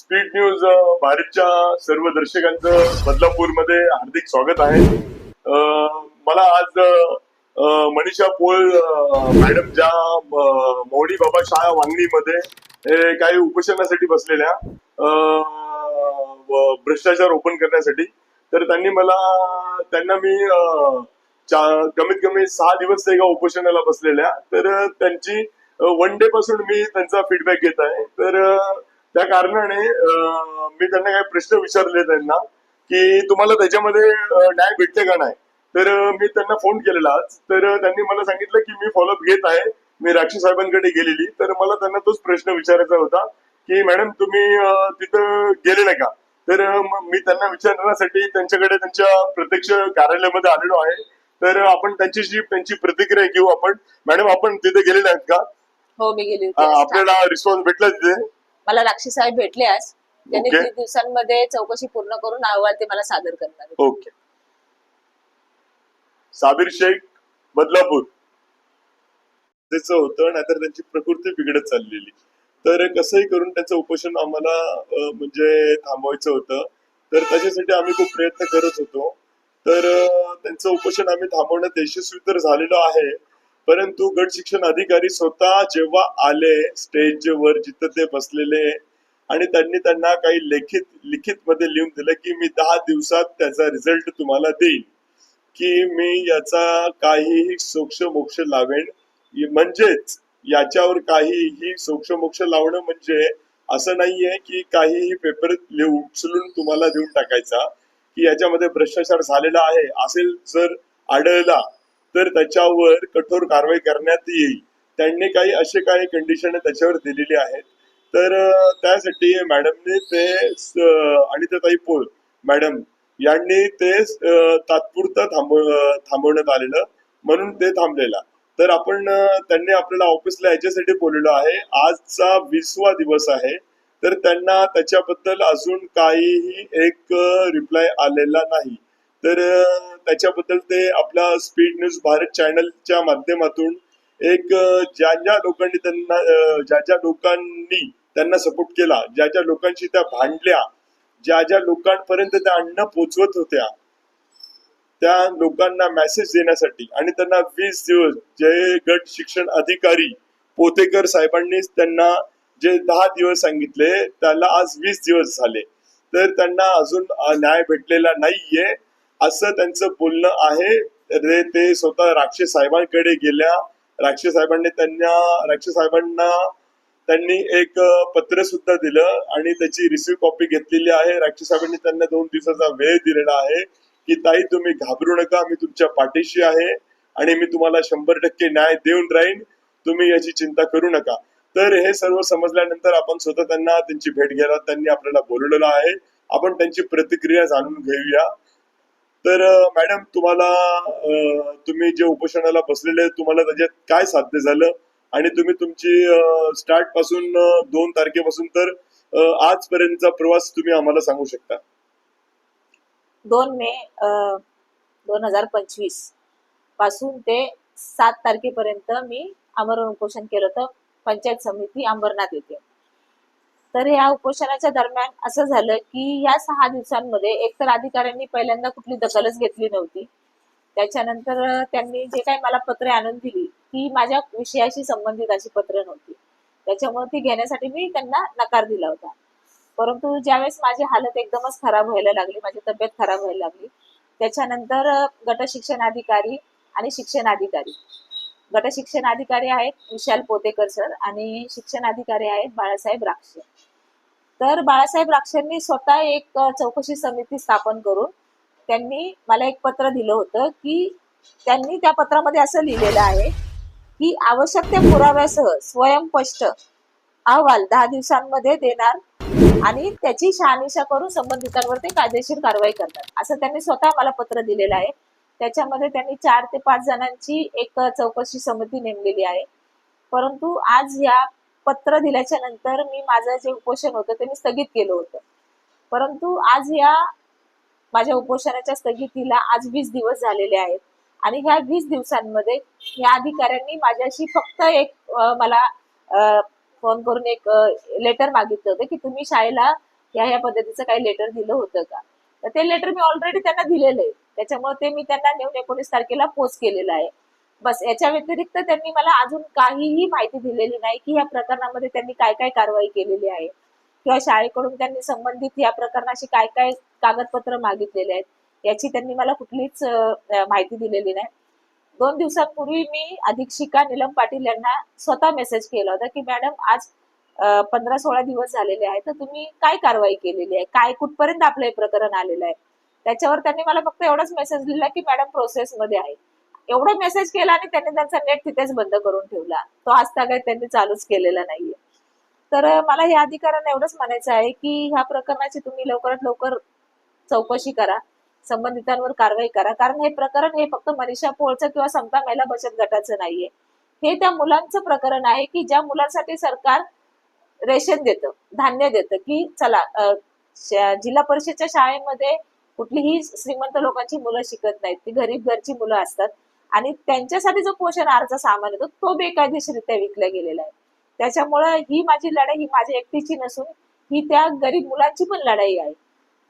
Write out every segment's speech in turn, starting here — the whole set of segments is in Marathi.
स्पीड न्यूज भारतच्या सर्व दर्शकांचं बदलापूरमध्ये हार्दिक स्वागत आहे. मला आज मनीषा पोळ मॅडम ज्या अ, बाबा शाळा वांगणीमध्ये हे काही उपोषणासाठी बसलेल्या भ्रष्टाचार ओपन करण्यासाठी तर त्यांनी मला त्यांना मी कमीत कमी सहा दिवस ते एका उपोषणाला बसलेल्या तर त्यांची वन डे पासून मी त्यांचा फीडबॅक घेत आहे. तर त्या कारणाने मी त्यांना काही प्रश्न विचारले त्यांना की तुम्हाला त्याच्यामध्ये न्याय भेटते का नाही? तर मी त्यांना फोन केलेला आज. तर त्यांनी मला सांगितलं की मी फॉलोअप घेत आहे. मी राक्षी साहेबांकडे गेलेली. तर मला त्यांना तोच प्रश्न विचारायचा होता की मॅडम तुम्ही तिथं गेलेले का? तर मी त्यांना विचारण्यासाठी त्यांच्याकडे त्यांच्या प्रत्यक्ष कार्यालयामध्ये आलेलो आहे. तर आपण त्यांच्याशी त्यांची प्रतिक्रिया घेऊ आपण. मॅडम आपण तिथे गेलेले आहेत का? हो मी गेली आपल्याला रिस्पॉन्स भेटला तिथे. मला राक्षी साहेब भेटले आज त्यांनी. तीन दिवसांमध्ये चौकशी पूर्ण करून अहवाल ते मला सादर करणार आहेत. ओके. साबिर शेख बदलापूर. त्याचं होतं नाहीतर त्यांची प्रकृती बिघडत चाललेली. तर कसंही करून त्याचं उपोषण आम्हाला अं, म्हणजे थांबवायचं होतं. तर त्याच्यासाठी आम्ही खूप प्रयत्न करत होतो. तर अं, त्यांचं उपोषण आम्ही थांबवण्यात यशस्वी तर झालेलो आहे. परंतु गट शिक्षण अधिकारी स्वतः जेव्हा आले स्टेजवर जिथं ते बसलेले आणि त्यांनी त्यांना काही लेखित लिखित मध्ये लिहून दिलं की मी दहा दिवसात त्याचा रिझल्ट तुम्हाला देईन. की मी याचा काहीही सोक्ष मोक्ष लावेन. म्हणजेच याच्यावर काहीही सोक्ष मोक्ष लावणं म्हणजे असं नाहीये की काहीही पेपर लिहू उचलून तुम्हाला देऊन टाकायचा की याच्यामध्ये भ्रष्टाचार झालेला आहे असेल जर आढळला तर त्याच्यावर कठोर कारवाई करण्यात येईल. त्यांनी काही असे काही कंडिशन त्याच्यावर दिलेली आहेत. तर त्यासाठी मॅडमने ते स- अनिताताई पोळ मॅडम यांनी ते तात्पुरतं थांब थांबवण्यात आलेलं म्हणून ते थांबलेला. तर आपण त्यांनी आपल्याला ऑफिसला याच्यासाठी बोललेलो आहे. आजचा वीसवा दिवस आहे. तर त्यांना त्याच्याबद्दल अजून काहीही एक रिप्लाय आलेला नाही. तर त्याच्याबद्दल ते आपला स्पीड न्यूज भारत चॅनलच्या माध्यमातून एक ज्या ज्या लोकांनी त्यांना ज्या ज्या लोकांनी त्यांना सपोर्ट केला ज्या ज्या लोकांशी त्या भांडल्या ज्या ज्या लोकांपर्यंत त्या अन्न पोचवत होत्या त्या लोकांना मेसेज देण्यासाठी आणि त्यांना वीस दिवस जे गट शिक्षण अधिकारी पोतेकर साहेबांनी त्यांना जे दहा दिवस सांगितले त्याला आज वीस दिवस झाले. तर त्यांना अजून न्याय भेटलेला नाहीये. असं त्यांचं बोलणं आहे. रे ते स्वतः राक्षस साहेबांकडे गेल्या. राक्षस साहेबांनी त्यांना राक्षस साहेबांना त्यांनी एक पत्र सुद्धा दिलं आणि त्याची रिसिव्ह कॉपी घेतलेली आहे. राक्षस साहेबांनी त्यांना दोन दिवसाचा वेळ दिलेला आहे की ताई तुम्ही घाबरू नका. मी तुमच्या पाठीशी आहे आणि मी तुम्हाला शंभर टक्के न्याय देऊन राहीन. तुम्ही याची चिंता करू नका. तर हे सर्व समजल्यानंतर आपण स्वतः त्यांना त्यांची भेट घ्यायला त्यांनी आपल्याला बोलवलेलं आहे. आपण त्यांची प्रतिक्रिया जाणून घेऊया. तर मॅडम तुम्हाला तुम्ही जे उपोषणाला बसलेले तुम्हाला त्याच्यात काय साध्य झालं? आणि तुम्ही तुमची स्टार्टपासून दोन तारखेपासून तर आजपर्यंतचा प्रवास तुम्ही आम्हाला सांगू शकता. दोन मे दोन हजार पंचवीसपासून ते सात तारखेपर्यंत मी आमरण उपोषण केलं होतं. पंचायत समिती अंबरनाथ येथे. तर या उपोषणाच्या दरम्यान असं झालं की या सहा दिवसांमध्ये एकतर अधिकाऱ्यांनी पहिल्यांदा कुठली दखलच घेतली नव्हती. त्याच्यानंतर त्यांनी जे काही मला पत्रे आणून दिली ती माझ्या विषयाशी संबंधित अशी पत्र नव्हती. त्याच्यामुळे ती घेण्यासाठी मी त्यांना नकार दिला होता. परंतु ज्यावेळेस माझी हालत एकदमच खराब व्हायला लागली माझी तब्येत खराब व्हायला लागली त्याच्यानंतर गट शिक्षण अधिकारी आणि शिक्षण अधिकारी. गट शिक्षण अधिकारी आहेत विशाल पोतेकर सर आणि शिक्षण अधिकारी आहेत बाळासाहेब राक्षे. तर बाळासाहेब राक्षांनी स्वतः एक चौकशी समिती स्थापन करून त्यांनी मला एक पत्र दिलं होतं की त्यांनी त्या पत्रामध्ये असं लिहिलेलं आहे की आवश्यक त्या पुराव्यासह स्वयंस्पष्ट अहवाल दहा दिवसांमध्ये देणार आणि त्याची शहानिशा करून संबंधितांवर ते कायदेशीर कारवाई करतात असं त्यांनी स्वतः मला पत्र दिलेलं आहे. त्याच्यामध्ये त्यांनी चार ते पाच जणांची एक चौकशी समिती नेमलेली आहे. परंतु आज या पत्र दिल्याच्या नंतर मी माझं जे उपोषण होतं ते मी स्थगित केलं होतं. परंतु आज या माझ्या उपोषणाच्या स्थगितीला आज वीस दिवस झालेले आहेत आणि ह्या वीस दिवसांमध्ये या अधिकाऱ्यांनी माझ्याशी फक्त एक मला फोन करून एक लेटर मागितलं होतं की तुम्ही शाळेला या ह्या पद्धतीचं काही लेटर दिलं होतं का? तर ते लेटर मी ऑलरेडी त्यांना दिलेलं आहे. त्याच्यामुळे ते मी त्यांना नेऊन एकोणीस तारखेला पोस्ट केलेलं आहे. बस याच्या व्यतिरिक्त त्यांनी मला अजून काहीही माहिती दिलेली नाही की या प्रकरणामध्ये त्यांनी काय काय कारवाई केलेली आहे. किंवा शाळेकडून त्यांनी संबंधित या प्रकरणाशी काय काय कागदपत्र मागितलेले आहेत याची त्यांनी मला कुठलीच माहिती दिलेली नाही. दोन दिवसांपूर्वी मी अधीक्षिका नीलम पाटील यांना स्वतः मेसेज केला होता की मॅडम आज पंधरा सोळा दिवस झालेले आहेत तर तुम्ही काय कारवाई केलेली आहे? काय कुठपर्यंत आपलं हे प्रकरण आलेलं आहे? त्याच्यावर त्यांनी मला फक्त एवढाच मेसेज दिला की मॅडम प्रोसेसमध्ये आहे. एवढं मेसेज केला आणि त्यांनी त्यांचा नेट तिथेच बंद करून ठेवला. तो आज काय त्यांनी चालूच केलेला नाहीये. तर मला या अधिकाऱ्यांना एवढंच म्हणायचं आहे की ह्या प्रकरणाची तुम्ही लवकरात लवकर चौकशी करा. संबंधितांवर कारवाई करा. कारण हे प्रकरण हे फक्त मनीषा पोळचं किंवा समता महिला बचत गटाचं नाहीये. हे त्या मुलांचं प्रकरण आहे की ज्या मुलांसाठी सरकार रेशन देतं धान्य देतं की चला जिल्हा परिषदच्या शाळेमध्ये कुठलीही श्रीमंत लोकांची मुलं शिकत नाहीत. ती गरीब घरची मुलं असतात. आणि त्यांच्यासाठी जो पोषण आहारचा सामान येतो तो बेकायदेशीरित्या विकला गेलेला आहे. त्याच्यामुळं ही माझी लढाई ही माझ्या एकटीची नसून ही त्या गरीब मुलांची पण लढाई आहे.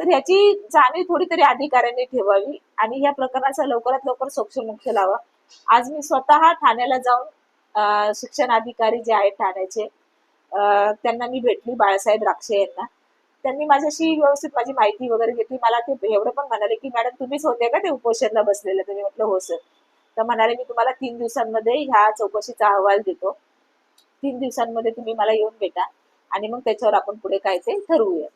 तर याची जाणीव थोडी तरी अधिकाऱ्यांनी ठेवावी आणि या प्रकरणाचा लवकरात लवकर सोक्षमोक्ष लावा. आज मी स्वतः ठाण्याला जाऊन शिक्षण अधिकारी जे आहेत ठाण्याचे त्यांना मी भेटली बाळासाहेब राक्षे यांना. त्यांनी माझ्याशी व्यवस्थित माझी माहिती वगैरे घेतली. मला ते एवढं पण म्हणाले की मॅडम तुम्हीच होते का ते उपोषणला बसलेले? तुम्ही म्हटलं हो सर. तर म्हणाले मी तुम्हाला तीन दिवसांमध्ये ह्या चौकशीचा अहवाल देतो. तीन दिवसांमध्ये तुम्ही मला येऊन भेटा आणि मग त्याच्यावर आपण पुढे काय ते ठरवूया.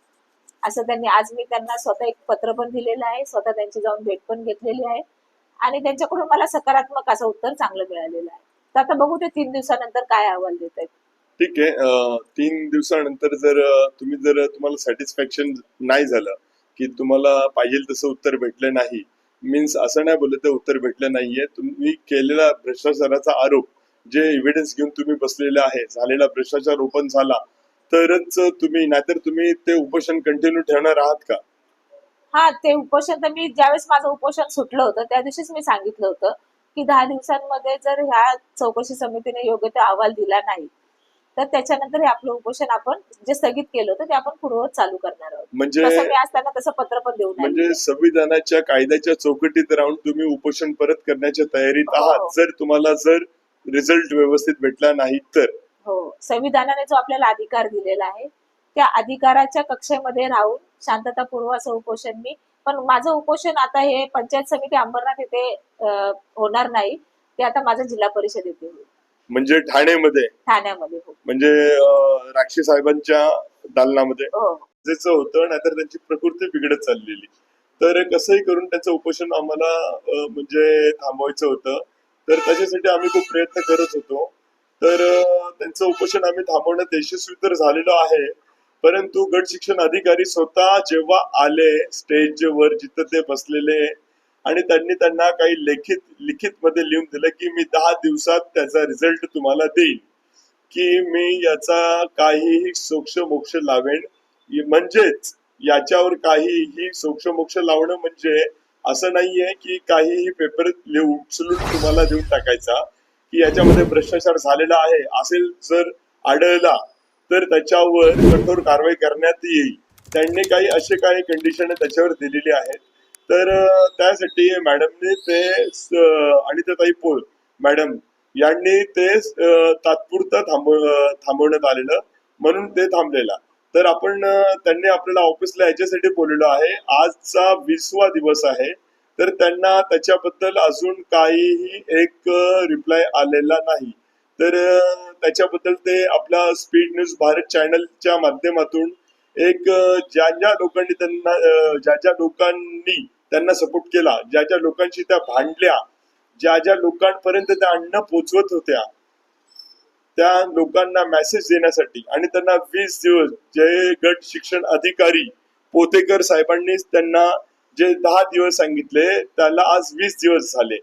असं त्यांनी आज मी त्यांना स्वतः एक पत्र पण दिलेलं आहे स्वतः त्यांची जाऊन भेट पण घेतलेली आहे आणि त्यांच्याकडून मला सकारात्मक असं उत्तर चांगलं मिळालेलं आहे. तर आता बघू ते तीन दिवसानंतर काय अहवाल देत आहेत. ठीक आहे. तीन दिवसानंतर जर तुम्ही जर तुम्हाला सॅटिस्फॅक्शन नाही झालं की तुम्हाला पाहिजे तसं उत्तर भेटलं नाही मीन्स असं नाही बोलत उत्तर भेटलं नाहीये. तुम्ही केलेला भ्रष्टाचाराचा आरोप जे एव्हिडन्स घेऊन तुम्ही बसलेले आहे झालेला भ्रष्टाचार ओपन झाला तरच तुम्ही नाहीतर तुम्ही ते उपोषण कंटिन्यू ठेवणार आहात का? हा ते उपोषण तर मी ज्यावेळेस माझं उपोषण सुटलं होतं त्या दिवशीच मी सांगितलं होतं की दहा दिवसांमध्ये जर ह्या चौकशी समितीने योग्य ते अहवाल दिला नाही तर त्याच्यानंतर हे आपलं उपोषण आपण जे स्थगित केलं होतं ते आपण पूर्ववत चालू करणार आहोत. म्हणजे त्यांना तसं पत्र पण आली म्हणजे संविधानाच्या कायद्याच्या चौकटीत राहून तुम्ही उपोषण परत करण्याच्या तयारीत हो. आहात. जर तुम्हाला जर रिझल्ट व्यवस्थित भेटला नाही तर. हो. संविधानाने जो आपल्याला अधिकार दिलेला आहे त्या अधिकाराच्या कक्षेमध्ये राहून शांततापूर्व असं उपोषण मी पण माझं उपोषण आता हे पंचायत समिती अंबरनाथ येथे होणार नाही. ते आता माझं जिल्हा परिषद येथे होईल. म्हणजे ठाण्यामध्ये. ठाण्यामध्ये हो. म्हणजे राक्षी साहेबांच्या दालनामध्ये. हो. गरजेचं होतं नाहीतर त्यांची प्रकृती बिघडत चाललेली. तर कसंही करून त्याचं उपोषण आम्हाला म्हणजे थांबवायचं होतं. तर त्याच्यासाठी आम्ही खूप प्रयत्न करत होतो. तर त्यांचं उपोषण आम्ही थांबवण्यात यशस्वी तर झालेलो आहे. परंतु गट शिक्षण अधिकारी स्वतः जेव्हा आले स्टेजवर जिथं ते बसलेले आणि त्यांनी त्यांना काही लेखित लिखित मध्ये लिहून दिलं की मी दहा दिवसात त्याचा रिझल्ट तुम्हाला देईन. की मी याचा काहीही सोक्ष मोक्ष लावेन म्हणजेच याच्यावर काहीही सोक्ष मोक्ष लावणं म्हणजे असं नाहीये की काहीही पेपर लिहू उचलून तुम्हाला देऊन टाकायचा. की याच्यामध्ये भ्रष्टाचार झालेला आहे असेल जर आढळला तर त्याच्यावर कठोर कारवाई करण्यात येईल. त्यांनी काही असे काही कंडिशन त्याच्यावर दिलेली आहेत. तर त्यासाठी मॅडमने ते आणि ताई पोळ मॅडम यांनी ते तात्पुरतं थांबव थांबवण्यात आलेलं म्हणून ते थांबलेला. तर आपण त्यांनी आपल्याला ऑफिसला याच्यासाठी बोललेलो आहे. आजचा वीसवा दिवस आहे. तर त्यांना त्याच्याबद्दल अजून काहीही एक रिप्लाय आलेला नाही. तर त्याच्याबद्दल ते आपला स्पीड न्यूज भारत चॅनलच्या माध्यमातून एक ज्या ज्या लोकांनी त्यांना ज्या ज्या लोकांनी त्यांना सपोर्ट केला. ज्या ज्या लोकांशी त्या भांडल्या ज्या ज्या लोकांपर्यंत त्या अन्न पोचवत होत्या त्या लोकांना मेसेज देण्यासाठी. आणि त्यांना वीस दिवस जे गट शिक्षण अधिकारी पोतेकर साहेबांनी त्यांना जे दहा दिवस सांगितले त्याला आज वीस दिवस झाले.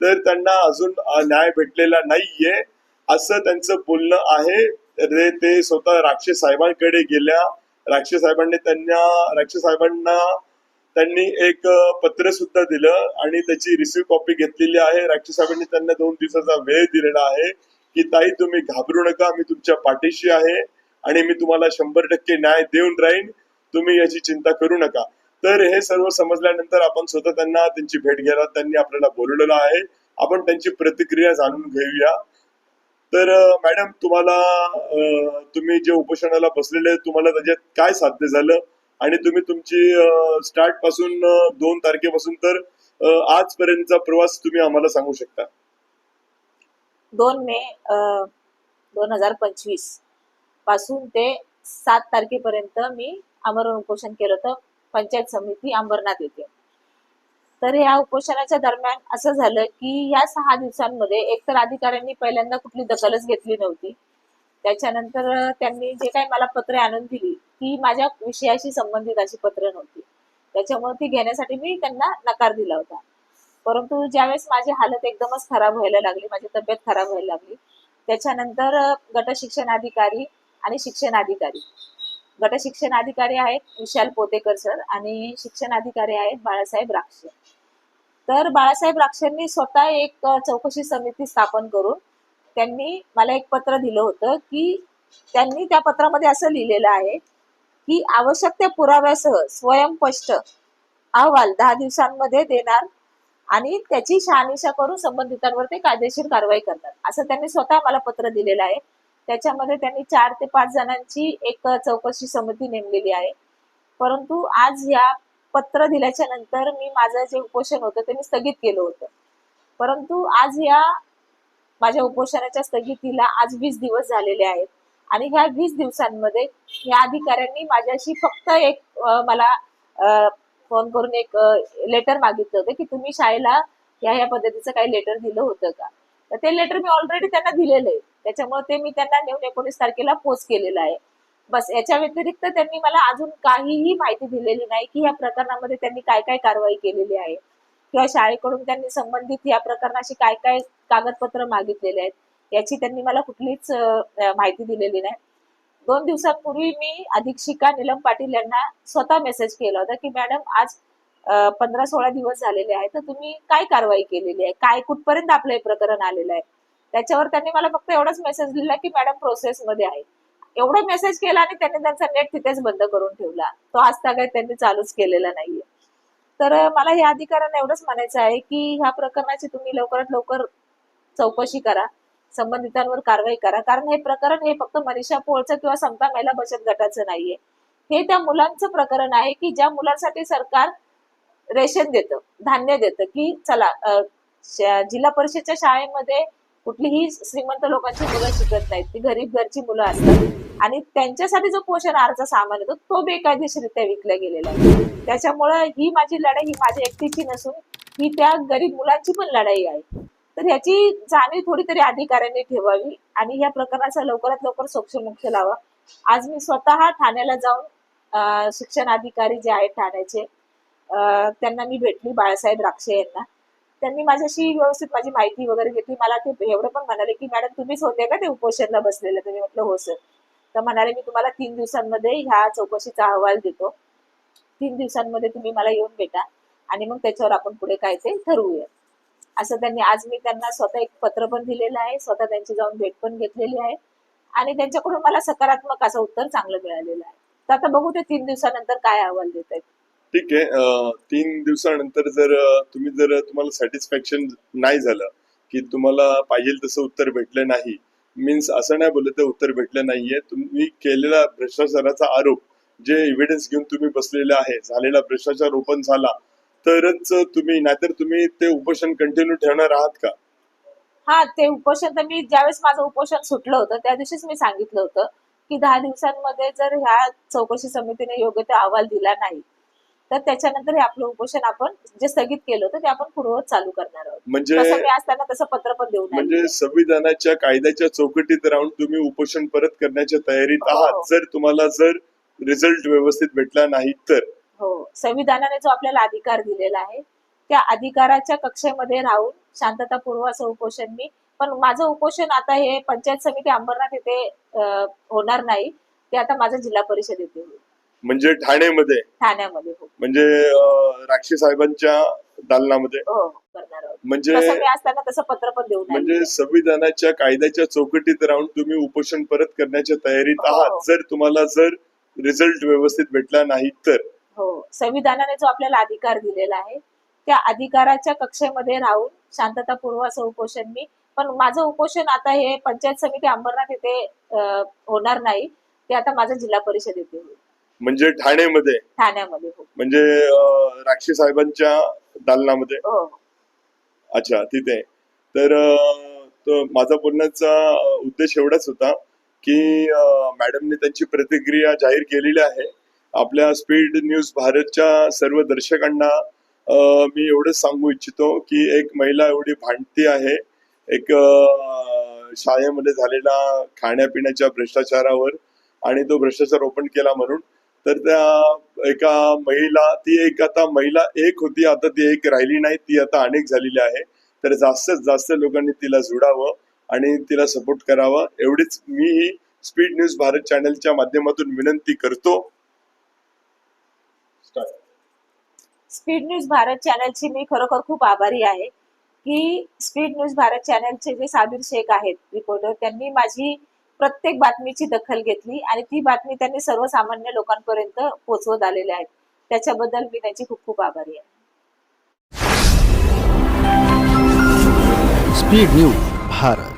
तर त्यांना अजून न्याय भेटलेला नाहीये असं त्यांचं बोलणं आहे. रे ते स्वतः राक्षस साहेबांकडे गेल्या. राक्षस साहेबांनी त्यांना राक्षस साहेबांना त्यांनी एक पत्र सुद्धा दिलं आणि त्याची रिसिव्ह कॉपी घेतलेली आहे. राक्षस साहेबांनी त्यांना दोन दिवसाचा वेळ दिलेला आहे की ताई तुम्ही घाबरू नका. मी तुमच्या पाठीशी आहे आणि मी तुम्हाला शंभर टक्के न्याय देऊन राहीन. तुम्ही याची चिंता करू नका. तर हे सर्व समजल्यानंतर आपण स्वतः त्यांना त्यांची भेट घ्यायला त्यांनी आपल्याला बोलवलेलं आहे. आपण त्यांची प्रतिक्रिया जाणून घेऊया. तर मॅडम तुम्हाला तुम्ही जे उपोषणाला बसलेले तुम्हाला त्याच्यात काय साध्य झालं? आणि तुम्ही तुमची स्टार्टपासून दोन तारखेपासून तर आजपर्यंतचा प्रवास तुम्ही आम्हाला सांगू शकता. दोन मे दोन हजार पंचवीसपासून ते सात तारखेपर्यंत मी आमरण उपोषण केलं होतं. पंचायत समिती अंबरनाथ येथे. तर या उपोषणाच्या दरम्यान असं झालं की या सहा दिवसांमध्ये एकतर अधिकाऱ्यांनी पहिल्यांदा कुठली दखलच घेतली नव्हती. त्याच्यानंतर त्यांनी जे काही मला पत्रे आणून दिली ही माझ्या विषयाशी संबंधित अशी पत्र नव्हती. त्याच्यामुळे ती घेण्यासाठी मी त्यांना नकार दिला होता. परंतु ज्यावेळेस माझी हालत एकदमच खराब व्हायला लागली माझी तब्येत खराब व्हायला लागली त्याच्यानंतर गट शिक्षण अधिकारी आणि शिक्षण अधिकारी. गट शिक्षण अधिकारी आहेत विशाल पोतेकर सर आणि शिक्षण अधिकारी आहेत बाळासाहेब राक्षे. तर बाळासाहेब राक्षेंनी स्वतः एक चौकशी समिती स्थापन करून त्यांनी मला एक पत्र दिलं होतं की त्यांनी त्या पत्रामध्ये असं लिहिलेलं आहे की आवश्यक त्या पुराव्यासह स्वयंस्पष्ट अहवाल दहा दिवसांमध्ये देणार आणि त्याची शहानिशा करून संबंधितांवर ते कायदेशीर कारवाई करतात असं त्यांनी स्वतः मला पत्र दिलेलं आहे. त्याच्यामध्ये त्यांनी चार ते पाच जणांची एक चौकशी समिती नेमलेली आहे. परंतु आज या पत्र दिल्याच्या नंतर मी माझं जे उपोषण होतं ते मी स्थगित केलं होतं. परंतु आज या माझ्या उपोषणाच्या स्थगितीला आज वीस दिवस झालेले आहेत. आणि ह्या वीस दिवसांमध्ये या अधिकाऱ्यांनी माझ्याशी फक्त एक मला फोन करून एक लेटर मागितलं होतं की तुम्ही शाळेला या या पद्धतीचं काही लेटर दिलं होतं का? तर ते लेटर मी ऑलरेडी त्यांना दिलेलं आहे. त्याच्यामुळे ते मी त्यांना नेऊन एकोणीस तारखेला पोस्ट केलेलं आहे. बस याच्या व्यतिरिक्त त्यांनी मला अजून काहीही माहिती दिलेली नाही की या प्रकरणामध्ये त्यांनी काय काय कारवाई केलेली आहे. किंवा शाळेकडून त्यांनी संबंधित या प्रकरणाशी काय काय कागदपत्र मागितलेले आहेत. याची त्यांनी मला कुठलीच माहिती दिलेली नाही. दोन दिवसांपूर्वी मी अधीक्षिका नीलम पाटील यांना स्वतः मेसेज केला होता की मॅडम आज पंधरा सोळा दिवस झालेले आहेत तर तुम्ही काय कारवाई केलेली आहे? काय कुठपर्यंत आपलं हे प्रकरण आलेलं आहे? त्याच्यावर त्यांनी मला फक्त एवढाच मेसेज दिला की मॅडम प्रोसेसमध्ये आहे. एवढा मेसेज केला आणि त्यांनी त्यांचा नेट तिथेच बंद करून ठेवला. तो आज काय त्यांनी चालूच केलेला नाहीये. तर मला या अधिकाऱ्यांना एवढंच म्हणायचं आहे की ह्या प्रकरणाची तुम्ही लवकरात लवकर चौकशी करा. संबंधितांवर कारवाई करा. कारण हे प्रकरण हे फक्त मनीषा पोळचं किंवा समता महिला बचत गटाचं नाहीये. हे त्या मुलांचं प्रकरण आहे की ज्या मुलांसाठी सरकार रेशन देतं धान्य देतं की चला जिल्हा परिषदच्या शाळेमध्ये कुठलीही श्रीमंत लोकांची मुलं शिकत नाहीत. ती गरीब घरची मुलं असतात. आणि त्यांच्यासाठी जो पोषण आहारचा सामान येतो तो बेकायदेशीरित्या विकला गेलेला आहे. त्याच्यामुळं ही माझी लढाई ही माझ्या एकटीची नसून ही त्या गरीब मुलांची पण लढाई आहे. तर ह्याची जाणीव थोडी तरी अधिकाऱ्यांनी ठेवावी आणि या प्रकरणाचा लवकरात लवकर सोक्षमोक्ष लावा. आज मी स्वतः ठाण्याला जाऊन शिक्षण अधिकारी जे आहेत ठाण्याचे त्यांना मी भेटली बाळासाहेब राक्षे यांना. त्यांनी माझ्याशी व्यवस्थित माझी माहिती वगैरे घेतली. मला ते एवढं पण म्हणाले की मॅडम तुम्हीच होते का ते उपोषणला बसलेले? तुम्ही म्हटलं हो सर. तर म्हणाले मी तुम्हाला तीन दिवसांमध्ये ह्या चौकशीचा अहवाल देतो. तीन दिवसांमध्ये तुम्ही मला येऊन भेटा आणि मग त्याच्यावर आपण पुढे काय ते ठरवूया. असं त्यांनी आज मी त्यांना स्वतः एक पत्र पण दिलेलं आहे स्वतः त्यांची जाऊन भेट पण घेतलेली आहे. आणि त्यांच्याकडून मला सकारात्मक असं उत्तर चांगलं मिळालेलं आहे. तर आता बघू ते तीन दिवसानंतर काय अहवाल देत आहेत. ठीक आहे. तीन दिवसानंतर जर तुम्ही जर तुम्हाला सॅटिस्फॅक्शन नाही झालं की तुम्हाला पाहिजे तसं उत्तर भेटलं नाही मीन्स असं नाही बोलत उत्तर भेटलं नाहीये. तुम्ही केलेला भ्रष्टाचाराचा आरोप जे एव्हिडन्स घेऊन तुम्ही बसलेले आहे झालेला भ्रष्टाचार ओपन झाला तरच तुम्ही नाहीतर तुम्ही ते उपोषण कंटिन्यू ठेवणार आहात का हा ते उपोषण तर मी ज्यावेळेस माझं उपोषण सुटलं होतं त्या दिवशीच मी सांगितलं होतं की दहा दिवसांमध्ये जर ह्या चौकशी समितीने योग्य ते अहवाल दिला नाही तर त्याच्यानंतर हे आपलं उपोषण आपण जे स्थगित केलं होतं ते आपण पूर्ववत चालू करणार आहोत म्हणजे मी त्यांना तसं पत्र पण देऊन आली. म्हणजे संविधानाच्या कायद्याच्या चौकटीत राहून तुम्ही उपोषण परत करण्याच्या तयारीत हो. आहात जर तुम्हाला जर रिझल्ट व्यवस्थित भेटला नाही तर हो संविधानाने जो आपल्याला अधिकार दिलेला आहे त्या अधिकाराच्या कक्षेमध्ये राहून शांततापूर्व असं उपोषण मी पण माझं उपोषण आता हे पंचायत समिती अंबरनाथ येथे होणार नाही ते आता माझं जिल्हा परिषद येथे होईल. म्हणजे ठाणेमध्ये ठाण्यामध्ये हो. म्हणजे राक्षी साहेबांच्या दालनामध्ये? हो करणार आहोत. म्हणजे त्यांना तसं पत्र पण देऊन आली. म्हणजे संविधानाच्या कायद्याच्या चौकटीत राहून तुम्ही उपोषण परत करण्याच्या तयारीत हो. आहात. जर तुम्हाला जर रिझल्ट व्यवस्थित भेटला नाही तर? हो संविधानाने जो आपल्याला अधिकार दिलेला आहे त्या अधिकाराच्या कक्षेमध्ये राहून शांततापूर्व असं उपोषण मी पण माझं उपोषण आता हे पंचायत समिती अंबरनाथ येथे होणार नाही ते आता माझं जिल्हा परिषद येथे होईल. म्हणजे ठाणेमध्ये ठाण्यामध्ये हो. म्हणजे राक्षी साहेबांच्या दालनामध्ये? हो अच्छा तिथे. तर माझा बोलण्याचा उद्देश एवढाच होता की मॅडमने त्यांची प्रतिक्रिया जाहीर केलेली आहे. आपल्या स्पीड न्यूज भारतच्या सर्व दर्शकांना मी एवढंच सांगू इच्छितो की एक महिला एवढी भांडती आहे. एक शाळेमध्ये झालेला खाण्यापिण्याच्या भ्रष्टाचारावर आणि तो भ्रष्टाचार ओपन केला म्हणून. तर त्या एका महिला ती एक आता महिला एक होती आता ती एक राहिली नाही ती आता अनेक झालेली आहे. तर जास्तीत जास्त लोकांनी तिला जोडावं आणि तिला सपोर्ट करावा. एवढीच मी स्पीड न्यूज भारत चॅनलच्या माध्यमातून विनंती करतो. स्पीड न्यूज भारत चॅनलची मी खरोखर खूप आभारी आहे की स्पीड न्यूज भारत चॅनलचे जे साबिर शेख आहेत रिपोर्टर त्यांनी माझी प्रत्येक बातमीची दखल घेतली आणि ती बातमी त्यांनी सर्वसामान्य लोकांपर्यंत पोहोचवत आलेले आहेत त्याच्याबद्दल मी त्यांची खूप खूप आभारी आहे. Speed news Bharat.